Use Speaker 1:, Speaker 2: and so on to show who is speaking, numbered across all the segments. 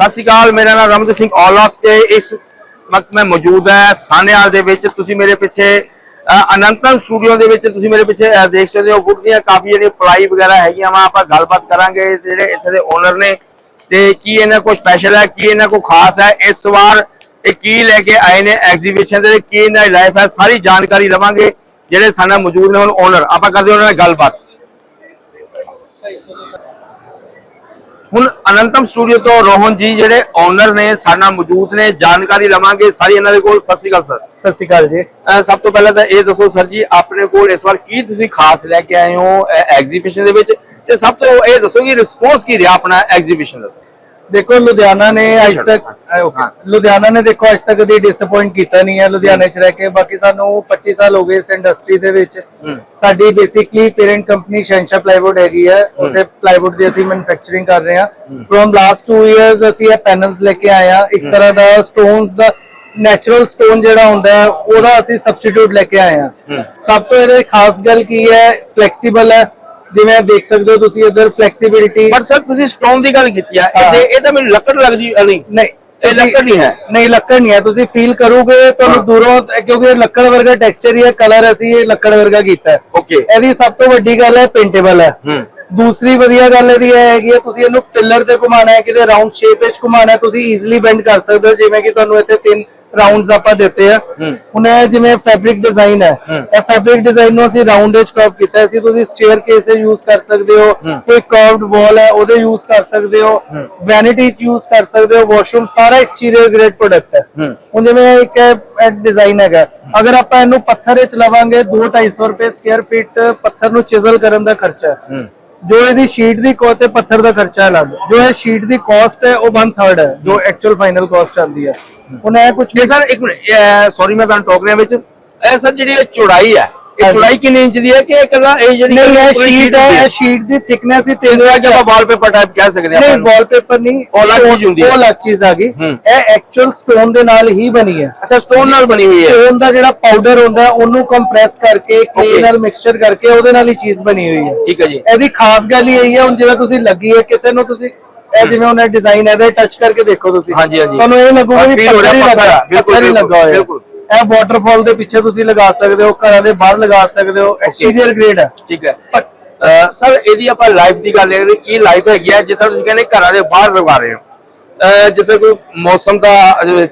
Speaker 1: ਸਤਿ ਸ਼੍ਰੀ ਅਕਾਲ ਮੇਰਾ ਨਾਮ ਰਮਨ ਸਿੰਘ ਔਲਖ ਤੇ ਇਸ ਵਕਤ ਮੈਂ ਮੌਜੂਦ ਹਾਂ ਸਾਨੇਵਾਲ ਦੇ ਵਿੱਚ। ਤੁਸੀਂ ਮੇਰੇ ਪਿੱਛੇ ਅ, ਸਟੂਡੀਓ ਦੇ ਵਿੱਚ ਤੁਸੀਂ ਮੇਰੇ ਪਿੱਛੇ ਦੇਖ ਸਕਦੇ ਹੋ ਵੁੱਡ ਦੀਆਂ ਕਾਫੀ ਜਿਹੜੀਆਂ ਪਲਾਈ ਵਗੈਰਾ ਹੈਗੀਆਂ ਵਾ ਆਪਾਂ ਗੱਲਬਾਤ ਕਰਾਂਗੇ ਜਿਹੜੇ ਇੱਥੇ ਦੇ ਓਨਰ ਨੇ ਤੇ ਕੀ ਇਹਨਾਂ ਕੋਲ ਸਪੈਸ਼ਲ ਹੈ ਕੀ ਇਹਨਾਂ ਕੋਲ ਖਾਸ ਹੈ। ਇਸ ਵਾਰ ਇਹ ਕੀ ਲੈ ਕੇ ਆਏ ਨੇ ਐਗਜ਼ੀਬਿਸ਼ਨ ਦੇ ਕੀ ਇਹਨਾਂ ਦੀ ਲਾਈਫ ਹੈ ਸਾਰੀ ਜਾਣਕਾਰੀ ਲਵਾਂਗੇ। ਜਿਹੜੇ ਸਾਡੇ ਨਾਲ ਮੌਜੂਦ ਨੇ ਹੁਣ ਓਨਰ ਆਪਾਂ ਕਰਦੇ ਉਹਨਾਂ ਨਾਲ ਗੱਲਬਾਤ। ਹੁਣ ਅਨੰਤਮ ਸਟੂਡੀਓ ਤੋਂ ਰੋਹਨ ਜੀ ਜਿਹੜੇ ਓਨਰ ਨੇ ਸਾਡੇ ਨਾਲ ਮੌਜੂਦ ਨੇ ਜਾਣਕਾਰੀ ਲਵਾਂਗੇ। ਸਾਰੀ ਇਹਨਾਂ ਦੇ ਕੋਲ। ਸਤਿ ਸ਼੍ਰੀ ਅਕਾਲ ਸਰ।
Speaker 2: ਸਤਿ ਸ਼੍ਰੀ ਅਕਾਲ ਜੀ।
Speaker 1: ਸਭ ਤੋਂ ਪਹਿਲਾਂ ਤਾਂ ਇਹ ਦੱਸੋ ਸਰ ਜੀ ਆਪਣੇ ਕੋਲ ਇਸ ਵਾਰ ਕੀ ਤੁਸੀਂ ਖਾਸ ਲੈ ਕੇ ਆਏ ਹੋ ਐਗਜ਼ੀਬਿਸ਼ਨ ਦੇ ਵਿੱਚ? ਤੇ ਸਭ ਤੋਂ ਇਹ ਦੱਸੋ ਕਿ ਰਿਸਪੌਂਸ ਕੀ ਰਿਹਾ ਆਪਣਾ ਐਗਜ਼ੀਬਿਸ਼ਨ ਦਾ
Speaker 2: ਦੇਖੋ ਲੁਧਿਆਣਾ ਨੇ ਅੱਜ। ਤੱਕ okay, ਲੁਧਿਆਣਾ ਨੇ ਦੇਖੋ ਅੱਜ ਤੱਕ ਕਦੀ ਡਿਸਪਾਇੰਟ ਕੀਤਾ ਨਹੀਂ ਹੈ ਲੁਧਿਆਣੇ ਚ ਰਹਿ ਕੇ। ਬਾਕੀ ਸਾਨੂੰ 25 ਸਾਲ ਹੋ ਗਏ ਇਸ ਇੰਡਸਟਰੀ ਦੇ ਵਿੱਚ। ਸਾਡੀ ਬੇਸਿਕਲੀ ਪੇਰੈਂਟ ਕੰਪਨੀ ਸ਼ੈਂਸ਼ਾ ਪਲਾਈਵੁੱਡ ਹੈਗੀ ਹੈ। ਉੱਥੇ ਪਲਾਈਵੁੱਡ ਦੀ ਅਸੀਂ ਮੈਨੂਫੈਕਚਰਿੰਗ ਕਰ ਰਹੇ ਹਾਂ। ਫਰੋਮ ਲਾਸਟ 2 ਇਅਰਸ ਅਸੀਂ ਇਹ ਪੈਨਲਸ ਲੈ ਕੇ ਆਏ ਹਾਂ। ਇੱਕ ਤਰ੍ਹਾਂ ਦਾ ਸਟੋਨਸ ਦਾ ਨੈਚੁਰਲ ਸਟੋਨ ਜਿਹੜਾ ਹੁੰਦਾ ਹੈ ਉਹਦਾ ਅਸੀਂ ਸਬਸਟੀਟਿਊਟ ਲੈ ਕੇ ਆਏ ਹੂੰ। ਸਭ ਤੋਂ ਇਹਦੇ ਖਾਸ ਗੱਲ ਕੀ ਹੈ ਫਲੈਕਸੀਬਲ ਹੈ। ਜਿਵੇਂ ਦੇਖ ਸਕਦੇ ਹੋ ਤੁਸੀਂ ਇੱਧਰ ਫਲੈਕਸੀਬਿਲਿਟੀ
Speaker 1: ਪਰ ਸਰ ਤੁਸੀਂ ਸਟੋਨ ਦੀ ਗੱਲ ਕੀਤੀ ਆ।
Speaker 2: ਹਾਂ।
Speaker 1: ਇਹ ਤਾਂ ਮੈਨੂੰ ਲੱਕੜ ਲੱਗਦੀ ਅ, ਨਹੀਂ।
Speaker 2: ਨਹੀਂ
Speaker 1: ਇਹ ਲੱਕੜ ਨਹੀਂ ਹੈ।
Speaker 2: ਨਹੀਂ ਲੱਕੜ ਨਹੀਂ ਹੈ। ਤੁਸੀਂ ਫੀਲ ਕਰੋਗੇ। ਤੁਹਾਨੂੰ ਦੂਰੋਂ ਕਿਉਂਕਿ ਇਹ ਲੱਕੜ ਵਰਗਾ ਟੈਕਸਚਰ ਹੀ ਹੈ ਕਲਰ ਅਸੀਂ ਇਹ ਲੱਕੜ ਵਰਗਾ ਕੀਤਾ ਹੈ।
Speaker 1: Okay.
Speaker 2: ਇਹਦੀ ਸਭ ਤੋਂ ਵੱਡੀ ਗੱਲ ਹੈ ਪੇਂਟੇਬਲ ਹੈ।
Speaker 1: ਹੂੰ।
Speaker 2: ਦੂਸਰੀ ਵਧੀਆ ਗੱਲ ਇਹਦੀ ਇਹ ਹੈਗੀ ਹੈ ਤੁਸੀਂ ਇਹਨੂੰ ਪਿਲਰ ਤੇ ਘੁਮਾਣਾ ਹੈ ਕਿਤੇ ਰਾਉਂਡ ਸ਼ੇਪ ਵਿੱਚ ਘੁਮਾਣਾ ਹੈ ਤੁਸੀਂ ਈਜ਼ੀਲੀ ਬੈਂਡ ਕਰ ਸਕਦੇ ਹੋ ਜਿਵੇਂ ਕਿ ਤੁਹਾਨੂੰ ਇੱਥੇ ਤਿੰਨ ਰਾਉਂਡਸ ਆਪਾਂ ਦਿੱਤੇ ਆ। ਹੁਣ ਇਹ ਜਿਵੇਂ ਫੈਬਰਿਕ ਡਿਜ਼ਾਈਨ ਹੈ। ਇਹ ਫੈਬਰਿਕ ਡਿਜ਼ਾਈਨ ਨੂੰ ਅਸੀਂ ਰਾਉਂਡ ਵਿੱਚ ਕਰਵ ਕੀਤਾ ਅਸੀਂ ਤੁਸੀਂ ਸਟੇਅਰ ਕੇਸ ਯੂਜ਼ ਕਰ ਸਕਦੇ ਹੋ। ਕੋਈ ਕਰਵਡ ਵਾਲ ਹੈ ਉਹਦੇ ਯੂਜ਼ ਕਰ ਸਕਦੇ ਹੋ। ਵੈਨਿਟੀ ਚ ਯੂਜ਼ ਕਰ ਸਕਦੇ ਹੋ ਵਾਸ਼ਰੂਮ ਸਾਰਾ ਐਕਸਟੀਰੀਅਰ ਗ੍ਰੇਡ ਪ੍ਰੋਡਕਟ ਹੈ ਹੁਣ ਜਿਵੇਂ ਇੱਕ ਡਿਜ਼ਾਈਨ ਹੈਗਾ ਅਗਰ ਆਪਾਂ ਇਹਨੂੰ ਪੱਥਰ ਵਿੱਚ ਲਵਾਂਗੇ 2-250 ਰੁਪਏ ਸਕੁਅਰ ਫੀਟ ਪੱਥਰ ਨੂੰ ਚਿਜ਼ਲ ਕਰਨ ਦਾ ਖਰਚਾ ਹੂੰ ਜੋ ਇਹਦੀ ਸ਼ੀਟ ਦੀ ਕੋਸਟ ਤੇ ਪੱਥਰ ਦਾ ਖਰਚਾ ਅਲੱਗ। ਜੋ ਇਹ ਸ਼ੀਟ ਦੀ ਕੋਸਟ ਹੈ, ਉਹ 1/3 ਹੈ, ਜੋ ਐਕਚੁਅਲ ਫਾਈਨਲ ਕਾਸਟ ਆਉਂਦੀ ਹੈ। ਹੁਣ ਇਹ ਕੁਝ
Speaker 1: ਤੇ ਸਰ, ਇੱਕ ਮਿੰਟ ਸੌਰੀ ਮੈਂ ਤੁਹਾਨੂੰ ਟੋਕ ਰਿਹਾ ਵਿੱਚ। ਇਹ ਸਰ, ਜਿਹੜੀ ਇਹ ਚੌੜਾਈ ਹੈ ਇਹ। ਚੌੜਾਈ ਕਿੰਨੇ ਇੰਚ ਦੀ ਹੈ ਕਿ ਕੱਲਾ ਇਹ ਜਿਹੜੀ
Speaker 2: ਨਹੀਂ ਇਹ ਸ਼ੀਟ ਹੈ ਇਹ ਸ਼ੀਟ ਦੀ ਥਿਕਨੈਸ ਹੀ
Speaker 1: ਇਸ ਤਰ੍ਹਾਂ
Speaker 2: 3
Speaker 1: ਕਿ ਆਪਾਂ ਵਾਲਪੇਪਰ ਟਾਈਪ ਕਹਿ ਸਕਦੇ
Speaker 2: ਨਹੀਂ
Speaker 1: ਆਪਾਂ ਨੂੰ।
Speaker 2: ਵਾਲਪੇਪਰ ਨਹੀਂ
Speaker 1: ਉਹ ਅਲੱਗ ਚੀਜ਼ ਹੁੰਦੀ ਹੈ।
Speaker 2: ਉਹ ਅਲੱਗ ਚੀਜ਼ ਆ ਗਈ। ਇਹ ਐਕਚੁਅਲ ਸਟੋਨ ਦੇ ਨਾਲ ਹੀ ਬਣੀ ਹੈ
Speaker 1: ਅੱਛਾ ਸਟੋਨ ਨਾਲ ਬਣੀ ਹੋਈ ਹੈ
Speaker 2: ਸਟੋਨ ਦਾ ਜਿਹੜਾ ਪਾਊਡਰ ਹੁੰਦਾ ਉਹਨੂੰ ਕੰਪਰੈਸ ਕਰਕੇ. ਕਲੇ ਨਾਲ ਮਿਕਸਚਰ ਕਰਕੇ ਉਹਦੇ ਨਾਲ ਹੀ ਚੀਜ਼ ਬਣੀ ਹੋਈ ਹੈ
Speaker 1: ਠੀਕ ਹੈ ਜੀ
Speaker 2: ਇਹਦੀ ਖਾਸ ਗੱਲ ਇਹ ਹੈ ਹੁਣ ਜਿਵੇਂ ਤੁਸੀਂ ਲੱਗੀ ਹੈ ਕਿਸੇ ਨੂੰ ਤੁਸੀਂ ਇਹ ਜਿਵੇਂ ਉਹਨੇ ਡਿਜ਼ਾਈਨ ਇਹਦੇ ਟੱਚ ਕਰਕੇ ਦੇਖੋ ਤੁਸੀਂ
Speaker 1: ਹਾਂਜੀ, ਹਾਂਜੀ।
Speaker 2: ਤੁਹਾਨੂੰ ਇਹ ਲੱਗੂਗਾ ਵੀ ਪੱਥਰ ਹੀ ਲੱਗਾ ਹੋਇਆ
Speaker 1: ਬਿਲਕੁਲ।
Speaker 2: ਇਹ ਵਾਟਰਫਾਲ ਦੇ ਪਿੱਛੇ ਤੁਸੀਂ ਲਗਾ ਸਕਦੇ ਹੋ ਘਰਾਂ ਦੇ ਬਾਹਰ ਲਗਾ ਸਕਦੇ ਹੋ ਐਕਸਟੀਰੀਅਰ ਗ੍ਰੇਡ ਹੈ।
Speaker 1: ਠੀਕ ਹੈ। ਸਰ ਇਹਦੀ ਆਪਾਂ ਲਾਈਫ ਦੀ ਗੱਲ ਕਰੀਏ ਕੀ ਲਾਈਫ ਹੈਗੀ ਹੈ ਜਿਸ ਤਰ੍ਹਾਂ ਤੁਸੀਂ ਕਹਿੰਦੇ ਘਰਾਂ ਦੇ ਬਾਹਰ ਲਗਾ ਰਹੇ ਹੋ। ਤਰ੍ਹਾਂ ਕੋਈ ਮੌਸਮ ਦਾ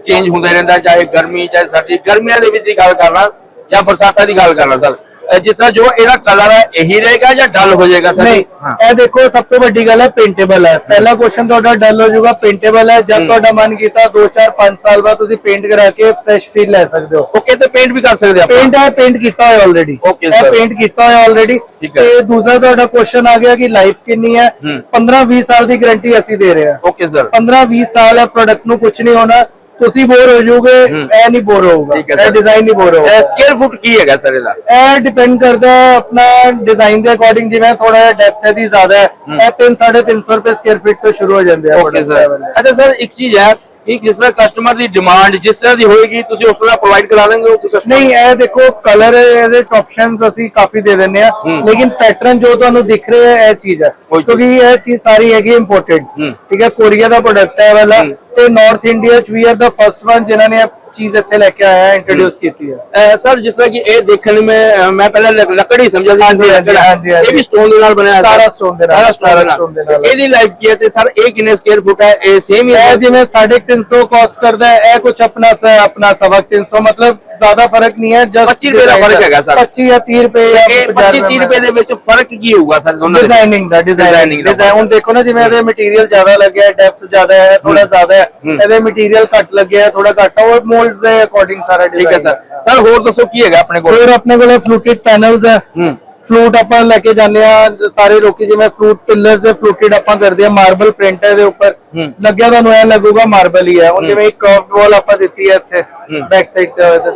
Speaker 1: ਚੇਂਜ ਹੁੰਦਾ ਰਹਿੰਦਾ ਚਾਹੇ ਗਰਮੀ ਚਾਹੇ ਸਰਦੀ ਗਰਮੀਆਂ ਦੇ ਵਿੱਚ ਦੀ ਗੱਲ ਕਰਨਾ ਜਾਂ ਬਰਸਾਤਾਂ ਦੀ ਗੱਲ ਕਰਨਾ ਸਰ ਜਿਸ ਤਰ੍ਹਾਂ ਜੋ ਇਹਦਾ ਕਲਰ ਹੈ ਇਹੀ ਰਹੇਗਾ ਜਾਂ ਡਲ ਹੋ ਜਾਏਗਾ ਸਰ?
Speaker 2: ਨਹੀਂ ਇਹ ਦੇਖੋ ਸਭ ਤੋਂ ਵੱਡੀ ਗੱਲ ਹੈ ਪੇਂਟੇਬਲ ਹੈ। ਪਹਿਲਾ ਕੁਐਸਚਨ ਤੁਹਾਡਾ ਡਲ ਹੋ ਜਾਊਗਾ ਪੇਂਟੇਬਲ ਹੈ। ਜਦ ਤੁਹਾਡਾ ਮਨ ਕੀਤਾ 2 4 5 ਸਾਲ ਬਾਅਦ ਤੁਸੀਂ ਪੇਂਟ ਕਰਾ ਕੇ ਫਰੈਸ਼ ਫੀਲ ਲੈ ਸਕਦੇ ਹੋ।
Speaker 1: ਓਕੇ ਤੇ ਪੇਂਟ ਵੀ ਕਰ ਸਕਦੇ ਆਪਾਂ।
Speaker 2: ਪੇਂਟ ਹੈ ਪੇਂਟ ਕੀਤਾ ਹੋਇਆ ਆਲਰੇਡੀ ਇਹ. ਪੇਂਟ ਕੀਤਾ ਹੋਇਆ ਆਲਰੇਡੀ। ਤੇ ਦੂਸਰਾ ਤੁਹਾਡਾ ਕੁਐਸਚਨ ਆ ਗਿਆ ਕਿ ਲਾਈਫ ਕਿੰਨੀ ਹੈ।
Speaker 1: ਹੂੰ।
Speaker 2: 15 20 ਸਾਲ ਦੀ ਗਾਰੰਟੀ ਅਸੀਂ ਦੇ ਰਹੇ ਹਾਂ।
Speaker 1: ਓਕੇ ਸਰ
Speaker 2: 15 20 ਸਾਲ ਹੈ ਪ੍ਰੋਡਕਟ ਨੂੰ ਕੁਝ ਨਹੀਂ ਹੋਣਾ। ਤੁਸੀਂ ਬੋਰ ਹੋ ਜਾਓਗੇ। ਇਹ ਨਹੀਂ ਬੋਰ ਹੋਊਗਾ ਇਹ। ਡਿਜ਼ਾਈਨ ਨਹੀਂ ਬੋਰ ਹੋਊਗਾ
Speaker 1: ਸਕੇਅਰ ਫੁੱਟ ਕੀ ਹੈਗਾ ਸਰ ਇਹਦਾ
Speaker 2: ਇਹ ਡਿਪੈਂਡ ਕਰਦਾ ਆਪਣਾ ਡਿਜ਼ਾਈਨ ਦੇ ਅਕੋਰਡਿੰਗ ਜਿਵੇਂ ਥੋੜਾ ਜਿਹਾ ਡੈਪਥ ਹੈ ਦੀ ਜ਼ਿਆਦਾ ਹੈ ਇਹ 3 350 ਰੁਪਏ ਸਕੁਅਰ ਫੀਟ ਤੋਂ ਸ਼ੁਰੂ ਹੋ ਜਾਂਦੇ ਆ
Speaker 1: ਓਕੇ ਸਰ। ਅੱਛਾ ਸਰ ਇੱਕ ਚੀਜ਼ ਹੈ ਕਿ ਜਿਸ ਤਰ੍ਹਾਂ ਕਸਟਮਰ ਦੀ ਡਿਮਾਂਡ ਜਿਸ ਤਰ੍ਹਾਂ ਦੀ ਹੋਏਗੀ ਤੁਸੀਂ ਉਸ ਤਰ੍ਹਾਂ ਪ੍ਰੋਵਾਈਡ ਕਰਾ ਦੇਂਗੇ ਉਹ customer
Speaker 2: ਨਹੀਂ ਇਹ ਦੇਖੋ ਕਲਰ ਇਹਦੇ ਚ ਆਪਸ਼ਨਸ ਅਸੀਂ ਕਾਫੀ ਦੇ ਦਿੰਨੇ ਆ। ਲੇਕਿਨ ਪੈਟਰਨ ਜੋ ਤੁਹਾਨੂੰ ਦਿਖ ਰਿਹਾ ਹੈ ਇਹ ਚੀਜ਼ ਹੈ। ਕਿਉਂਕਿ ਇਹ ਚੀਜ਼ ਸਾਰੀ ਹੈਗੀ ਇੰਪੋਰਟਡ। ਠੀਕ ਹੈ ਕੋਰੀਆ ਦਾ ਪ੍ਰੋਡਕਟ ਹੈ ਇਹ ਵਾਲਾ। ਤੇ ਨਾਰਥ ਇੰਡੀਆ ਚ ਵੀ ਆਰ ਦਾ ਫਰਸਟ ਵਨ ਜਿਨ੍ਹਾਂ ਨੇ ਇਹ ਚੀਜ਼ ਇੱਥੇ ਲੈ ਕੇ ਆਇਆ ਇੰਟਰੋਡਿਊਸ ਕੀਤੀ ਹੈ।
Speaker 1: ਸਰ ਜਿਸ ਤਰ੍ਹਾਂ ਕਿ ਇਹ ਦੇਖਣ ਅਹ ਮੈਂ ਪਹਿਲਾਂ ਲੱਕ- ਲੱਕੜ ਹੀ ਸਮਝਿਆ ਸੀ ਹੈ। ਇਹ ਵੀ ਸਟੋਨ ਦੇ ਨਾਲ ਬਣਿਆ ਹੈ
Speaker 2: ਸਾਰਾ stone ਦੇ ਨਾਲ,
Speaker 1: ਸਾਰਾ stone
Speaker 2: ਦੇ ਨਾਲ।
Speaker 1: ਇਹਦੀ ਲਾਈਫ ਕੀ ਹੈ ਤੇ ਸਰ ਇਹ ਕਿੰਨੇ ਸਕੁਅਰ ਫੁੱਟ ਹੈ? ਇਹ ਸੇਮ ਹੀ ਹੈ?
Speaker 2: ਜਿਵੇਂ 350 ਕਾਸਟ ਕਰਦਾ ਹੈ ਇਹ ਕੁਝ ਆਪਣਾ ਆਪਣਾ ਸਵਾ 300 ਮਤਲਬ ਜ਼ਿਆਦਾ ਫ਼ਰਕ ਨਹੀਂ ਹੈ just
Speaker 1: 25 ਰੁਪਏ ਦਾ ਫ਼ਰਕ ਹੈਗਾ ਸਰ।
Speaker 2: 25 ਜਾਂ 30 ਰੁਪਏ ਜਾਂ
Speaker 1: ਇਹ
Speaker 2: 50
Speaker 1: 25 30 ਰੁਪਏ ਦੇ ਵਿੱਚ ਫ਼ਰਕ ਕੀ ਹੋਊਗਾ ਸਰ ਦੋਨਾਂ ਦੇ
Speaker 2: ਡਿਜ਼ਾਈਨਿੰਗ ਦਾ ਡਿਜ਼ਾਈਨਿੰਗ
Speaker 1: ਦਾ।
Speaker 2: ਹੁਣ ਦੇਖੋ ਨਾ ਜਿਵੇਂ ਇਹਦੇ ਮਟੀਰੀਅਲ ਜ਼ਿਆਦਾ ਲੱਗਿਆ ਹੈ ਡੈਪਥ ਜ਼ਿਆਦਾ ਹੈ ਥੋੜਾ ਜ਼ਿਆਦਾ ਹੈ
Speaker 1: ਹੂੰ।
Speaker 2: ਇਹਦੇ ਮਟੀਰੀਅਲ ਘੱਟ ਲੱਗਿਆ ਹੈ ਥੋੜਾ ਘੱਟ ਹੈ ਉਹ ਮੋਲਡਸ ਦੇ ਅਕੋਰਡਿੰਗ ਸਾਰਾ
Speaker 1: ਠੀਕ ਹੈ ਸਰ। ਸਰ ਹੋਰ ਦੱਸੋ ਕੀ ਹੈਗਾ ਆਪਣੇ ਕੋਲ?
Speaker 2: ਫਿਰ ਆਪਣੇ ਕੋਲੇ ਫਲੂਟਡ ਪੈਨਲਸ ਹੈ।
Speaker 1: ਹੂੰ।
Speaker 2: ਫਲੂਟ ਆਪਾਂ ਲੈ ਕੇ ਜਾਂਦੇ ਆ ਸਾਰੇ ਲੋਕੀ ਜਿਵੇਂ ਫਲੂਟ ਪਿਲਰਸ ਦੇ ਫਲੂਟਡ ਆਪਾਂ ਕਰਦੇ ਆ ਮਾਰਬਲ ਪ੍ਰਿੰਟ ਹੈ ਦੇ ਉੱਪਰ।
Speaker 1: ਹੂੰ।
Speaker 2: ਲੱਗਿਆ ਤੁਹਾਨੂੰ ਐ ਲੱਗੂਗਾ ਮਾਰਬਲ ਹੀ ਹੈ। ਹੁਣ ਜਿਵੇਂ ਇੱਕ ਕਰਵਡ ਵਾਲ ਆਪਾਂ ਦਿੱਤੀ ਹੈ ਇੱਥੇ
Speaker 1: ਹੂੰ।
Speaker 2: ਬੈਕ ਸਾਈਡ ਤੇ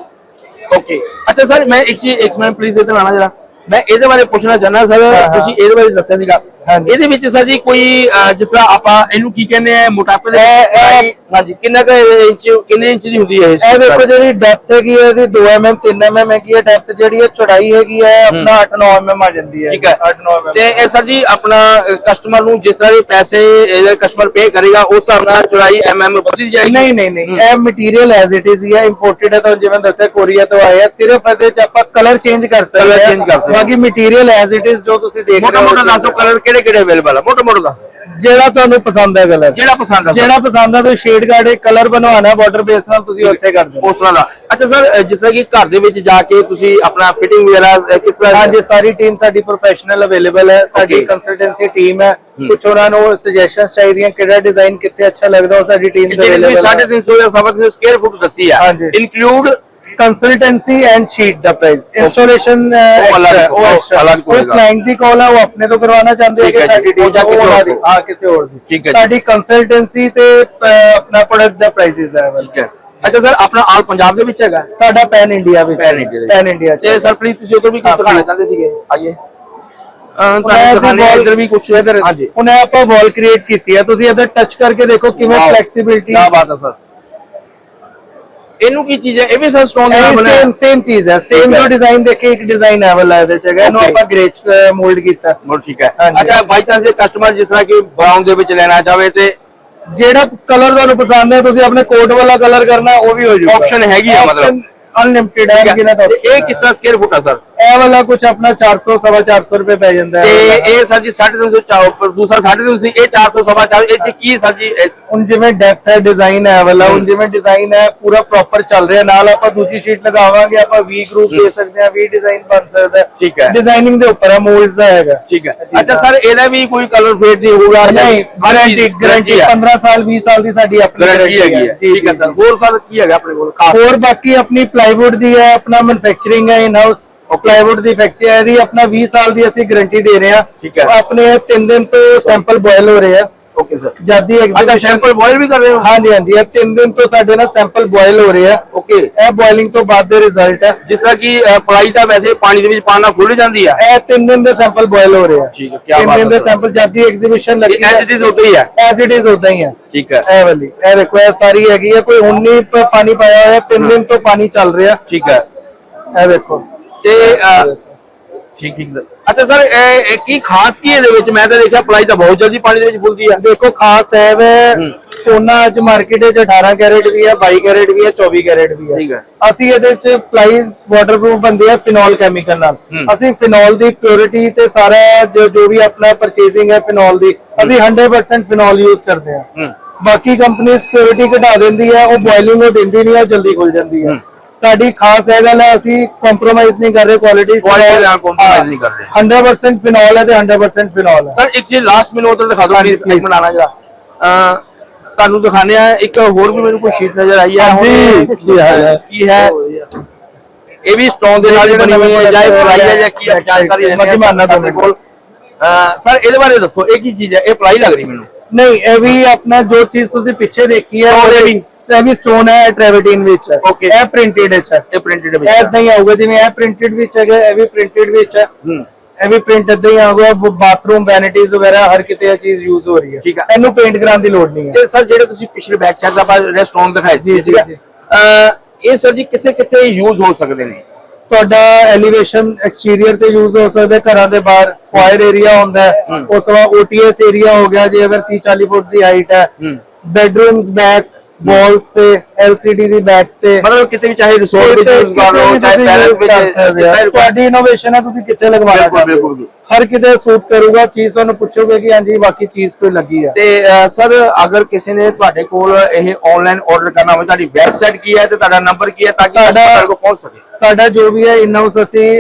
Speaker 1: ਓਕੇ ਅੱਛਾ ਸਰ ਮੈਂ ਇੱਕ ਚੀਜ਼ ਇੱਕ ਮਿੰਟ ਪਲੀਜ਼ ਇੱਥੇ ਆਣਾ ਜਰਾ। ਮੈਂ ਇਹਦੇ ਬਾਰੇ ਪੁੱਛਣਾ ਚਾਹਨਾ ਸਰ
Speaker 2: ਹਾਂ, ਹਾਂ।
Speaker 1: ਤੁਸੀਂ ਇਹਦੇ ਬਾਰੇ ਦੱਸਿਆ ਸੀਗਾ। ਇਹਦੇ ਵਿੱਚ ਸਰ ਜੀ ਕੋਈ ਜਿਸ ਤਰ੍ਹਾਂ ਆਪਾਂ ਇਹਨੂੰ ਕੀ ਕਹਿੰਦੇ ਆ ਮੋਟਾਪੇ ਦੇ ਹਾਂਜੀ। ਕਿੰਨਾ ਕੁ ਇੰਚ ਕਿੰਨੇ ਇੰਚ ਦੀ ਹੁੰਦੀ ਹੈ ਇਹ
Speaker 2: ਦੇਖੋ ਜਿਹੜੀ ਡੈਪਥ ਹੈਗੀ ਹੈ ਇਹਦੀ 2 mm 3 mm ਹੈਗੀ ਹੈ। ਡੈਪਥ ਜਿਹੜੀ ਹੈ ਚੌੜਾਈ ਹੈਗੀ ਹੈ ਆਪਣਾ 8 9 mm ਆ ਜਾਂਦੀ ਹੈ।
Speaker 1: ਠੀਕ ਹੈ।
Speaker 2: 8 9 mm
Speaker 1: ਤੇ ਇਹ ਸਰ ਜੀ ਆਪਣਾ ਕਸਟਮਰ ਨੂੰ ਜਿਸ ਤਰ੍ਹਾਂ ਦੇ ਪੈਸੇ ਕਸਟਮਰ ਪੇ ਕਰੇਗਾ ਉਸ ਹਿਸਾਬ ਨਾਲ ਚੌੜਾਈ ਐਮਐਮ ਵਧਦੀ ਜਾਏਗੀ?
Speaker 2: ਨਹੀਂ ਨਹੀਂ ਨਹੀਂ। ਇਹ ਮਟੀਰੀਅਲ ਐਜ਼ ਇਟ ਇਜ਼ ਹੀ ਹੈ। ਇੰਪੋਰਟਡ ਹੈ ਤਾਂ ਜਿਵੇਂ ਦੱਸਿਆ ਕੋਰੀਆ ਤੋਂ ਆਇਆ ਸਿਰਫ ਇਹਦੇ ਚ ਆਪਾਂ ਕਲਰ ਚੇਂਜ
Speaker 1: ਕਰ ਸਕਦੇ ਹਾਂ।
Speaker 2: ਬਾਕੀ ਮਟੀਰੀਅਲ ਐਜ਼ ਇਟ ਇਜ਼ ਜੋ ਤੁਸੀਂ ਦੇਖ
Speaker 1: ਮੋਟਾ
Speaker 2: ਰਹੇ ਹੋ
Speaker 1: ਮੋਟਾ ਦੱਸ ਦਿਓ ਕਲਰ ਕਿਹੜੇ ਕਿਹੜੇ ਅਵੇਲੇਬਲ ਆ? ਮੋਟਾ ਮੋਟਾ ਦੱਸ।
Speaker 2: ਜਿਹੜਾ ਤੁਹਾਨੂੰ ਪਸੰਦ ਹੈ ਕਲਰ
Speaker 1: ਜਿਹੜਾ ਪਸੰਦ ਆ
Speaker 2: ਜਿਹੜਾ ਪਸੰਦ ਹੈ ਤੁਸੀਂ ਸ਼ੇਡ ਕਾਰਡ ਇੱਕ ਕਲਰ ਬਣਵਾਉਣਾ ਬਾਰਡਰ ਬੇਸ ਨਾਲ ਤੁਸੀਂ ਉੱਥੇ ਕਰ ਦਿਓ
Speaker 1: ਉਸ ਤਰ੍ਹਾਂ ਦਾ ਅੱਛਾ ਸਰ ਜਿਸ ਤਰ੍ਹਾਂ ਕਿ ਘਰ ਦੇ ਵਿੱਚ ਜਾ ਕੇ ਤੁਸੀਂ ਆਪਣਾ ਫਿਟਿੰਗ ਵਗੈਰਾ ਅਹ, ਕਿਸ ਤਰ੍ਹਾਂ
Speaker 2: ਹਾਂਜੀ ਸਾਰੀ ਟੀਮ ਸਾਡੀ ਪ੍ਰੋਫੈਸ਼ਨਲ ਅਵੇਲੇਬਲ ਹੈ। ਸਾਡੀ
Speaker 1: Okay.
Speaker 2: ਕੰਸਲਟੈਂਸੀ ਟੀਮ ਹੈ। ਕੁਝ ਉਹਨਾਂ ਨੂੰ ਸੁਜੈਸ਼ਨਸ ਚਾਹੀਦੀਆਂ ਕਿਹੜਾ ਡਿਜ਼ਾਈਨ ਕਿੱਥੇ ਅੱਛਾ ਲੱਗਦਾ ਉਹ ਸਾਡੀ ਟੀਮ
Speaker 1: ਜਿਹੜੀ ਤੁਸੀਂ 350 ਜਾਂ 750 ਸਕੁਅਰ ਫੁੱਟ ਦੱਸੀ ਆ
Speaker 2: ਹਾਂਜੀ।
Speaker 1: ਇਨਕਲੂਡ
Speaker 2: ਕੰਸਲਟੈਂਸੀ ਐਂਡ ਸ਼ੀਟ ਦਾ ਪ੍ਰਾਈਸ ਇੰਸਟਾਲੇਸ਼ਨ
Speaker 1: ਉਹ। ਅਲੱਗ
Speaker 2: ਉਹ
Speaker 1: ਹੋਏਗਾ।
Speaker 2: ਕਲਾਇੰਟ ਦੀ ਕਾਲ ਹੈ ਉਹ ਆਪਣੇ ਤੋਂ ਕਰਵਾਉਣਾ ਚਾਹੁੰਦੇ ਹੈ ਕਿ ਸਾਡੀ ਟੀਮ
Speaker 1: ਜਾਂ ਕਿਸੇ
Speaker 2: ਉਹਨਾਂ
Speaker 1: ਹੋਰ
Speaker 2: ਦੀ। ਹਾਂ ਕਿਸੇ ਹੋਰ ਦੀ।
Speaker 1: ਠੀਕ ਹੈ।
Speaker 2: ਸਾਡੀ ਕੰਸਲਟੈਂਸੀ ਤੇ ਆਪਣਾ ਪ੍ਰੋਡਕਟ ਦਾ ਪ੍ਰਾਈਸਿਸ ਹੈ
Speaker 1: ਠੀਕ ਹੈ। ਅੱਛਾ ਸਰ ਆਪਣਾ ਆਲ ਪੰਜਾਬ ਦੇ ਵਿੱਚ ਹੈਗਾ?
Speaker 2: ਸਾਡਾ ਪੈਨ ਇੰਡੀਆ ਵਿੱਚ।
Speaker 1: ਦੇ ਵਿੱਚ।
Speaker 2: ਪੈਨ ਇੰਡੀਆ
Speaker 1: ਤੇ ਸਰ ਪਲੀਜ਼ ਤੁਸੀਂ ਉਧਰ ਵੀ
Speaker 2: ਹਾਂ,
Speaker 1: ਦਿਖਾਣਾ। ਚਾਹੁੰਦੇ ਸੀਗੇ? ਆਈਏ। ਇੱਧਰ ਵੀ ਕੁਝ ਇੱਧਰ। ਹਾਂਜੀ।
Speaker 2: ਇਹ ਆਪਾਂ ਵਾਲ ਕ੍ਰੀਏਟ ਕੀਤੀ ਹੈ ਤੁਸੀਂ ਇਹਦਾ ਟੱਚ ਕਰਕੇ ਦੇਖੋ ਕਿਵੇਂ ਫਲੈਕਸੀਬਿਲਟੀ
Speaker 1: ਕੀ ਬਾਤ ਹੈ ਸਰ। ਇਹਨੂੰ ਕੀ ਚੀਜ਼ ਹੈ ਇਹ ਵੀ ਸਰ ਸਟੋਨ ਦੇ ਬਣਿਆ
Speaker 2: ਸੇਮ ਸੇਮ ਚੀਜ਼ ਹੈ ਸੇਮ। ਜੋ ਡਿਜ਼ਾਈਨ ਦੇਖੇ ਇੱਕ ਡਿਜ਼ਾਈਨ ਹੈ ਵਾਲਾ ਇਹਦੇ ਚ ਹੈਗਾ ਇਹਨੂੰ. ਆਪਾਂ ਗ੍ਰੇ ਮੋਲਡ ਕੀਤਾ
Speaker 1: ਬਹੁਤ ਠੀਕ ਹੈ। ਅੱਛਾ ਬਾਈ ਚਾਂਸ ਜੇ ਕਸਟਮਰ ਜਿਸ ਤਰ੍ਹਾਂ ਕਿ ਬਰਾਊਨ ਦੇ ਵਿੱਚ ਲੈਣਾ ਚਾਹਵੇ ਤੇ
Speaker 2: ਜਿਹੜਾ ਕਲਰ ਤੁਹਾਨੂੰ ਪਸੰਦ ਹੈ ਤੁਸੀਂ ਆਪਣੇ ਕੋਟ ਵਾਲਾ ਕਲਰ ਕਰਨਾ ਉਹ ਵੀ ਹੋ ਜਾਊਗਾ
Speaker 1: Option ਹੈਗੀ ਆ ਮਤਲਬ।
Speaker 2: ਅਨਲਿਮਿਟਿਡ ਹੈ ਤਾਂ
Speaker 1: ਤੇ ਇਹ ਕਿਸ ਤਰ੍ਹਾਂ ਸਕੁਅਰ ਫੁੱਟ ਆ ਸਰ
Speaker 2: ਇਹ ਵਾਲਾ ਕੁਝ ਆਪਣਾ 400 ਸਵਾ 400 ਰੁਪਏ ਪੈ ਜਾਂਦਾ ਹੈ।
Speaker 1: ਤੇ
Speaker 2: ਇਹ
Speaker 1: ਸਰ ਜੀ 350 ਚਾਹ ਉੱਪਰ ਦੂਸਰਾ 350 ਸੀ ਇਹ 400 ਸਵਾ 400 ਇਹ ਚ ਕੀ ਸਰ ਜੀ?
Speaker 2: ਹੁਣ ਜਿਵੇਂ ਡੈਪਥ ਹੈ ਡਿਜ਼ਾਈਨ ਹੈ ਇਹ ਵਾਲਾ ਹੁਣ ਜਿਵੇਂ ਡਿਜ਼ਾਈਨ ਹੈ ਪੂਰਾ ਪ੍ਰੋਪਰ ਚੱਲ ਰਿਹਾ। ਨਾਲ ਆਪਾਂ ਦੂਜੀ ਸ਼ੀਟ ਲਗਾਵਾਂਗੇ ਆਪਾਂ ਵੀ ਗਰੁੱਪ ਦੇ ਸਕਦੇ ਹਾਂ ਵੀ ਡਿਜ਼ਾਈਨ ਬਣ ਸਕਦਾ ਹੈ।
Speaker 1: ਠੀਕ ਹੈ।
Speaker 2: ਡਿਜ਼ਾਈਨਿੰਗ ਦੇ ਉੱਪਰ ਹੈ ਮੋਲਡਸ ਦਾ ਹੈਗਾ।
Speaker 1: ਠੀਕ ਹੈ।
Speaker 2: ਜੀ,
Speaker 1: ਅੱਛਾ
Speaker 2: ਹਾਂ।
Speaker 1: ਸਰ ਇਹਦਾ ਵੀ ਕੋਈ ਕਲਰ ਫੇਡ ਨਹੀਂ ਹੋਊਗਾ
Speaker 2: ਨਹੀਂ ਗਾਰੰਟੀ ਗਾਰੰਟੀ
Speaker 1: ਹੈ।
Speaker 2: 15 ਸਾਲ 20 ਸਾਲ ਦੀ ਸਾਡੀ ਆਪਣੀ
Speaker 1: ਗਾਰੰਟੀ
Speaker 2: guarantee
Speaker 1: ਹੈਗੀ ਹੈ।
Speaker 2: ਜੀ,
Speaker 1: ਠੀਕ ਹੈ
Speaker 2: ਜੀ,
Speaker 1: ਸਰ।
Speaker 2: ਜੀ।
Speaker 1: ਹੋਰ ਸਰ ਕੀ ਹੈਗਾ ਆਪਣੇ ਕੋਲ?
Speaker 2: ਹੋਰ ਬਾਕੀ ਆਪਣੀ ਪਲਾਈਵੁੱਡ ਦੀ ਹੈ ਆਪਣਾ ਮੈਨੂਫੈਕਚਰਿੰਗ ਹੈ ਇਨ ਹਾਊਸ ਪਲਾਈਵੁੱਡ ਦੀ ਫੈਕਟਰੀ ਹੈ ਇਹਦੀ ਆਪਣਾ 20 ਸਾਲ ਦੀ ਅਸੀਂ ਗਾਰੰਟੀ ਦੇ ਰਹੇ ਹਾਂ।
Speaker 1: ਠੀਕ ਹੈ।
Speaker 2: ਆਪਣੇ 3 ਦਿਨ ਤੋਂ ਸੈਂਪਲ ਬੋਇਲ ਹੋ ਰਹੇ ਆ।
Speaker 1: ਓਕੇ ਸਰ
Speaker 2: ਜਦ ਦੀ
Speaker 1: ਅੱਛਾ ਸੈਂਪਲ ਬੋਇਲ ਵੀ ਕਰ ਰਹੇ ਹੋ?
Speaker 2: ਹਾਂਜੀ ਹਾਂਜੀ ਇਹ 3 ਦਿਨ ਤੋਂ ਸਾਡੇ ਨਾਲ ਸੈਂਪਲ ਬੋਇਲ ਹੋ ਰਹੇ ਆ।
Speaker 1: ਓਕੇ
Speaker 2: ਇਹ ਬੋਇਲਿੰਗ ਤੋਂ ਬਾਅਦ ਦੇ ਰਿਜ਼ਲਟ ਹੈ
Speaker 1: ਜਿਸ ਤਰ੍ਹਾਂ ਕਿ ਪਲਾਈ ਤਾਂ ਵੈਸੇ ਪਾਣੀ ਦੇ ਵਿੱਚ ਪਾਣਾ ਫੁੱਲ ਜਾਂਦੀ ਆ।
Speaker 2: ਇਹ 3 ਦਿਨ ਦੇ ਸੈਂਪਲ ਬੋਇਲ ਹੋ ਰਹੇ ਆ।
Speaker 1: ਠੀਕ ਹੈ,
Speaker 2: ਤਿੰਨ
Speaker 1: ਬਾਤ
Speaker 2: ਦਿਨ ਦੇ
Speaker 1: ਹੈ।
Speaker 2: ਸੈਂਪਲ ਜਦ ਦੀ ਐਗਜ਼ੀਬਿਸ਼ਨ ਲੱਗੀ
Speaker 1: as it is ਉੱਦਾਂ ਹੀ ਹੈ।
Speaker 2: ਐਜ਼ ਇਟ ਇਜ਼ ਉਦਾਂ ਹੀ ਹੈ
Speaker 1: ਠੀਕ ਹੈ।
Speaker 2: ਇਹ ਵਾਲੀ ਇਹ ਦੇਖੋ ਇਹ ਸਾਰੀ ਹੈਗੀ ਹੈ ਕੋਈ ਹੁਣ ਨਹੀਂ ਪ- ਪਾਣੀ ਪਾਇਆ ਹੋਇਆ 3 ਦਿਨ ਤੋਂ ਪਾਣੀ ਚੱਲ ਰਿਹਾ।
Speaker 1: ਠੀਕ ਹੈ।
Speaker 2: ਇਹ ਦੇਖੋ।
Speaker 1: ਤੇ ਠੀਕ ਠੀਕ ਸਰ ਅੱਛਾ ਸਰ ਇਹ ਕੀ ਖਾਸ ਕੀ ਇਹਦੇ ਵਿੱਚ ਮੈਂ ਤਾਂ ਦੇਖਿਆ ਪਲਾਈ ਤਾਂ ਬਹੁਤ ਜਲਦੀ ਪਾਣੀ ਦੇ ਵਿੱਚ ਫੁੱਲਦੀ ਆ
Speaker 2: ਦੇਖੋ ਖਾਸ ਹੈ ਵੇ। ਸੋਨਾ ਅੱਜ ਮਾਰਕੀਟ ਵਿੱਚ 18 ਕੈਰੇਟ ਵੀ ਹੈ 22 ਕੈਰੇਟ ਵੀ ਹੈ 24 ਕੈਰੇਟ ਵੀ ਹੈ
Speaker 1: ਠੀਕ ਹੈ।
Speaker 2: ਅਸੀਂ ਇਹਦੇ ਚ ਪਲਾਈ ਵਾਟਰਪ੍ਰੂਫ ਬੰਦੇ ਆ ਫਿਨੋਲ ਕੈਮੀਕਲ ਨਾਲ। ਅਸੀਂ ਫਿਨੋਲ ਦੀ ਪਿਓਰਿਟੀ ਤੇ ਸਾਰਾ ਜੋ ਜੋ ਵੀ ਆਪਣਾ ਪਰਚੇਸਿੰਗ ਹੈ ਫਿਨੋਲ ਦੀ ਅਸੀਂ 100% ਫਿਨੋਲ ਯੂਜ਼ ਕਰਦੇ ਹੂੰ ਬਾਕੀ ਕੰਪਨੀਆਂ ਪਿਓਰਿਟੀ ਘਟਾ ਦਿੰਦੀ ਹੈ ਉਹ ਬੋਇਲਿੰਗ ਉਹ ਦਿੰਦੀ ਨਹੀਂ ਉਹ ਜਲਦੀ ਖੁੱਲ ਜਾਂਦੀ ਹੂੰ। ਸਾਡੀ ਖਾਸ ਇਹ ਗੱਲ ਹੈ ਅਸੀਂ ਕੰਪਰੋਮਾਈਜ਼ ਨਹੀਂ ਕਰ ਰਹੇ ਕੁਆਲਿਟੀ
Speaker 1: ਨਾਲ compromise ਨਹੀਂ ਕਰ ਰਹੇ।
Speaker 2: 100% ਫਿਨੋਲ ਹੈ ਤੇ 100% ਫਿਨੋਲ ਹੈ।
Speaker 1: ਸਰ ਇੱਕ ਚੀਜ਼ ਲਾਸਟ ਮੈਨੂੰ ਉਧਰ ਦਿਖਾ ਦਿਓ
Speaker 2: ਹਾਂਜੀ,
Speaker 1: ਪਲੀਜ਼ ਇੱਕ
Speaker 2: please.
Speaker 1: ਬਣਾਣਾ ਜਰਾ। ਅਹ, ਤੁਹਾਨੂੰ ਦਿਖਾਣੇ ਆ ਇੱਕ ਹੋਰ ਵੀ ਮੈਨੂੰ ਕੋਈ ਸ਼ੀਟ ਨਜ਼ਰ ਆਈ ਹੈ ਹੁਣ
Speaker 2: ਕੀ ਹੈ?
Speaker 1: ਕੀ ਹੈ? ਇਹ ਵੀ ਸਟੋਨ ਦੇ ਨਾਲ ਹੀ ਬਣੀ ਹੋਈ ਹੈ ਜਾਂ ਇਹ ਹੈ ਜਾਂ ਕੀ ਹੈ ਜਾਣਕਾਰੀ ਹੈ ਸਾਡੇ ਕੋਲ। ਸਰ ਇਹਦੇ ਬਾਰੇ ਦੱਸੋ ਇਹ ਕੀ ਚੀਜ਼ ਹੈ? ਇਹ ਪਲਾਈ ਲੱਗ ਰਹੀ ਮੈਨੂੰ।
Speaker 2: ਨਹੀਂ ਇਹ ਵੀ ਆਪਣਾ ਜੋ ਚੀਜ਼ ਤੁਸੀਂ ਪਿੱਛੇ ਦੇਖੀ ਹੈ
Speaker 1: ਹੈ ਵੀ।
Speaker 2: ਵੀ ਸਟੋਨ ਹੈ ਟ੍ਰੈਵਰਟੀਨ ਵਿੱਚ. ਇਹ ਪ੍ਰਿੰਟਡ ਵਿੱਚ ਹੈ।
Speaker 1: ਇਹ ਪ੍ਰਿੰਟਡ ਵਿੱਚ ਹੈ।
Speaker 2: ਇਦਾਂ ਹੀ ਆਊਗਾ ਜਿਵੇਂ ਇਹ ਪ੍ਰਿੰਟਡ ਵਿੱਚ ਹੈਗਾ ਇਹ ਵੀ ਪ੍ਰਿੰਟਡ ਵਿੱਚ ਹੈ।
Speaker 1: ਹੂੰ।
Speaker 2: ਇਹ ਵੀ ਪ੍ਰਿੰਟ ਇਦਾਂ ਹੀ ਆਊਗਾ ਬਾਥਰੂਮ ਵੈਨਿਟੀਜ਼ ਵਗੈਰਾ ਹਰ ਕਿਤੇ ਇਹ ਚੀਜ਼ ਯੂਜ਼ ਹੋ ਰਹੀ ਹੈ।
Speaker 1: ਠੀਕ ਹੈ।
Speaker 2: ਇਹਨੂੰ ਪੇਂਟ ਕਰਾਉਣ ਦੀ ਲੋੜ ਨਹੀਂ ਹੈ।
Speaker 1: ਤੇ ਸਰ ਜਿਹੜੇ ਤੁਸੀਂ ਪਿਛਲੇ ਬੈਕ ਸਾਈਡ ਦਾ ਆਪਾਂ ਰੈਸਟੋਰੈਂਟ ਦਿਖਾਏ ਸੀ ਠੀਕ ਹੈ ਇਹ ਸਰ ਜੀ ਕਿੱਥੇ ਕਿੱਥੇ ਯੂਜ਼ ਹੋ ਸਕਦੇ ਨੇ?
Speaker 2: ਤੁਹਾਡਾ ਐਲੀਵੇਸ਼ਨ ਐਕਸਟੀਰੀਅਰ ਤੇ ਯੂਜ਼ ਹੋ ਸਕਦਾ ਘਰਾਂ ਦੇ ਬਾਹਰ ਫਾਇਰ ਏਰੀਆ ਹੁੰਦਾ। ਉਸ ਤੋਂ ਬਾਅਦ ਓਟੀਐਸ ਏਰੀਆ ਹੋ ਗਿਆ ਜੇ ਅਗਰ 30 40 ਫੁੱਟ ਦੀ ਹਾਈਟ ਹੈ।
Speaker 1: ਹੂੰ।
Speaker 2: ਬੈਡਰੂਮਸ ਬੈਕ ਵਾਲਸ ਤੇ ਐਲਸੀਡੀ ਦੀ ਬੈਕ ਤੇ।
Speaker 1: ਮਤਲਬ ਕਿਤੇ ਵੀ ਚਾਹੇ ਰਿਸੋਰਟ ਵਿੱਚ ਯੂਜ਼ ਕਰ ਲਓ ਚਾਹੇ ਪੈਲਸ ਵਿੱਚ
Speaker 2: ਤੁਹਾਡੀ ਇਨੋਵੇਸ਼ਨ ਹੈ ਤੁਸੀਂ ਕਿੱਥੇ ਲਗਵਾਉਣਾ
Speaker 1: ਬਿਲਕੁਲ।
Speaker 2: ਹਰ ਕਿਤੇ ਸੂਟ ਕਰੂਗਾ ਚੀਜ਼ ਤੁਹਾਨੂੰ ਪੁੱਛੋਗੇ ਕਿ ਹਾਂਜੀ ਬਾਕੀ ਚੀਜ਼ ਕੋਈ ਲੱਗੀ ਹੈ
Speaker 1: ਤੇ ਸਰ ਅਗਰ ਕਿਸੇ ਨੇ ਤੁਹਾਡੇ ਕੋਲ ਇਹ ਆਨਲਾਈਨ ਆਰਡਰ ਕਰਨਾ ਹੋਵੇ ਤੁਹਾਡੀ ਵੈਬਸਾਈਟ ਕੀ ਹੈ ਤੇ ਤੁਹਾਡਾ ਨੰਬਰ ਕੀ ਹੈ ਤਾਂ ਕਿ
Speaker 2: ਸਾਡਾ-
Speaker 1: ਤੁਹਾਡੇ ਕੋਲ ਪਹੁੰਚ ਸਕੇ?
Speaker 2: ਸਾਡਾ ਜੋ ਵੀ ਹੈ ਇਨ ਹਾਊਸ ਅਸੀਂ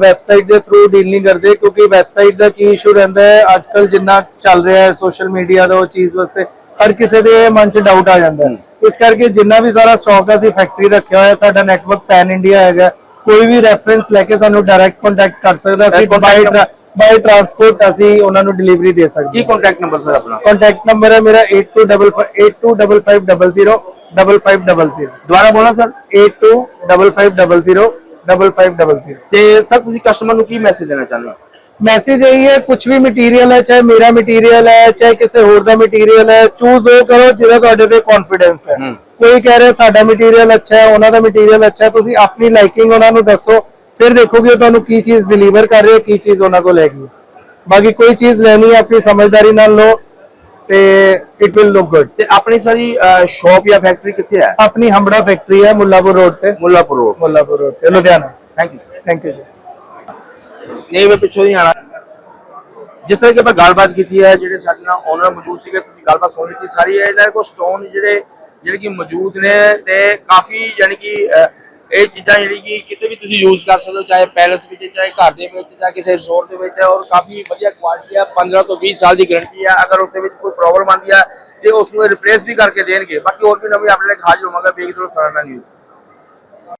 Speaker 2: ਵੈਬਸਾਈਟ ਦੇ ਥਰੂ ਡੀਲ ਨਹੀਂ ਕਰਦੇ ਕਿਉਂਕਿ ਵੈਬਸਾਈਟ ਦਾ ਕੀ ਇਸ਼ੂ ਰਹਿੰਦਾ ਹੈ ਅੱਜ ਕੱਲ ਜਿੰਨਾ ਚੱਲ ਰਿਹਾ ਹੈ ਸੋਸ਼ਲ ਮੀਡੀਆ ਦਾ ਉਹ ਚੀਜ਼ ਵਾਸਤੇ ਹਰ ਕਿਸੇ ਦੇ ਮਨ 'ਚ ਡਾਊਟ ਆ ਜਾਂਦਾ ਹੈ। ਇਸ ਕਰਕੇ ਜਿੰਨਾ ਵੀ ਸਾਰਾ ਸਟਾਕ ਅਸੀਂ ਫੈਕਟਰੀ ਰੱਖਿਆ ਹੋਇਆ ਸਾਡਾ ਨੈਟਵਰਕ ਪੈਨ ਇੰਡੀਆ ਹੈਗਾ। ਕੋਈ ਵੀ ਰੈਫਰੈਂਸ ਲੈ ਕੇ ਸਾਨੂੰ ਡਾਇਰੈਕਟ ਕੰਟੈਕਟ ਕਰ ਸਕਦਾ ਅਸੀਂ ਬਾਈ ਬਾਈ ਟਰਾਂਸਪੋਰਟ ਅਸੀਂ ਉਹਨਾਂ ਨੂੰ ਡਿਲੀਵਰੀ ਦੇ ਸਕਦੇ
Speaker 1: ਕੀ ਕੰਟੈਕਟ ਨੰਬਰ ਸਰ ਆਪਣਾ?
Speaker 2: ਕੰਟੈਕਟ ਨੰਬਰ ਹੈ ਮੇਰਾ 8255005500
Speaker 1: ਦੁਬਾਰਾ ਬੋਲਣਾ ਸਰ
Speaker 2: 8255005500
Speaker 1: ਤੇ ਸਰ ਤੁਸੀਂ ਕਸਟਮਰ ਨੂੰ ਕੀ ਮੈਸੇਜ ਦੇਣਾ ਚਾਹੁੰਦੇ ਹੋ?
Speaker 2: ਮੈਸੇਜ ਇਹੀ ਹੈ ਕੁਝ ਵੀ ਮਟੀਰੀਅਲ ਹੈ ਚਾਹੇ ਮੇਰਾ ਮਟੀਰੀਅਲ ਹੈ ਚਾਹੇ ਕਿਸੇ ਹੋਰ ਦਾ ਮਟੀਰੀਅਲ ਹੈ ਚੂਜ਼ ਉਹ ਕਰੋ ਜਿਹਦਾ ਤੁਹਾਡੇ ਤੇ ਕੌਨਫੀਡੈਂਸ ਹੈ। ਕੋਈ ਕਹਿ ਰਿਹਾ ਸਾਡਾ ਮਟੀਰੀਅਲ ਅੱਛਾ ਹੈ ਉਹਨਾਂ ਦਾ ਮਟੀਰੀਅਲ ਅੱਛਾ ਹੈ ਤੁਸੀਂ ਆਪਣੀ ਲਾਈਕਿੰਗ ਉਹਨਾਂ ਨੂੰ ਦੱਸੋ ਫਿਰ ਦੇਖੋ ਕਿ ਉਹ ਤੁਹਾਨੂੰ ਕੀ ਚੀਜ਼ ਡਿਲੀਵਰ ਕਰ ਰਹੇ ਕੀ ਚੀਜ਼ ਉਹਨਾਂ ਕੋਲ ਹੈਗੀ ਬਾਕੀ ਕੋਈ ਚੀਜ਼ ਲੈਣੀ ਹੈ ਆਪਣੀ ਸਮਝਦਾਰੀ ਨਾਲ ਲਓ ਤੇ ਇਟ ਵਿਲ ਲੁੱਕ ਗੁੱਡ
Speaker 1: ਤੇ ਆਪਣੀ ਸਾਰੀ ਸ਼ਾਪ ਜਾਂ ਫੈਕਟਰੀ ਕਿੱਥੇ ਹੈ?
Speaker 2: ਆਪਣੀ ਹੰਬੜਾ ਫੈਕਟਰੀ ਹੈ ਮੁੱਲਾਪੁਰ ਰੋਡ ਤੇ।
Speaker 1: ਮੁੱਲਾਪੁਰ ਰੋਡ
Speaker 2: ਮੁੱਲਾਪੁਰ ਰੋਡ ਤੇ Ludhiana.
Speaker 1: Thank you
Speaker 2: thank you ਜੀ
Speaker 1: ਨਹੀਂ, ਮੈਂ ਪਿੱਛੋਂ ਨਹੀਂ ਆਣਾ ਜਿਸ ਤਰ੍ਹਾਂ ਕਿ ਆਪਾਂ ਗੱਲਬਾਤ ਕੀਤੀ ਹੈ, ਜਿਹੜੇ ਸਾਡੇ ਨਾਲ ਓਨਰ ਮੌਜੂਦ ਸੀਗੇ, ਤੁਸੀਂ ਗੱਲਬਾਤ ਸੁਣ ਲਈ ਸਾਰੀ। ਇਹਨਾਂ ਕੋਲ ਸਟੋਨ ਜਿਹੜੇ ਜਿਹੜੇ ਕਿ ਮੌਜੂਦ ਨੇ ਤੇ ਕਾਫੀ ਯਾਨੀ ਕਿ ਇਹ ਚੀਜ਼ਾਂ ਜਿਹੜੀ ਕਿ ਕਿਤੇ ਵੀ ਤੁਸੀਂ ਯੂਜ਼ ਕਰ ਸਕਦੇ ਹੋ, ਚਾਹੇ ਪੈਲਸ ਵਿੱਚ, ਚਾਹੇ ਘਰ ਦੇ ਵਿੱਚ, ਜਾਂ ਕਿਸੇ ਰਿਸੋਰਟ ਦੇ ਵਿੱਚ, ਔਰ ਕਾਫੀ ਵਧੀਆ ਕੁਆਲਿਟੀ ਹੈ 15 ਤੋਂ 20 ਸਾਲ ਦੀ ਗਾਰੰਟੀ ਹੈ ਅਗਰ ਉਸ ਦੇ ਵਿੱਚ ਕੋਈ ਪ੍ਰੋਬਲਮ ਆਉਂਦੀ ਹੈ ਤੇ ਉਸ ਨੂੰ ਰਿਪਲੇਸ ਵੀ ਕਰਕੇ ਦੇਣਗੇ। ਬਾਕੀ ਹੋਰ ਵੀ ਨਵੀਂ ਆਪਣੇ ਹਾਜ਼ਰ ਹੋਵਾਂਗਾ। ਵੇਖਦੇ ਰਹੋ ਸਰਾਣਾ ਨਿਊਜ਼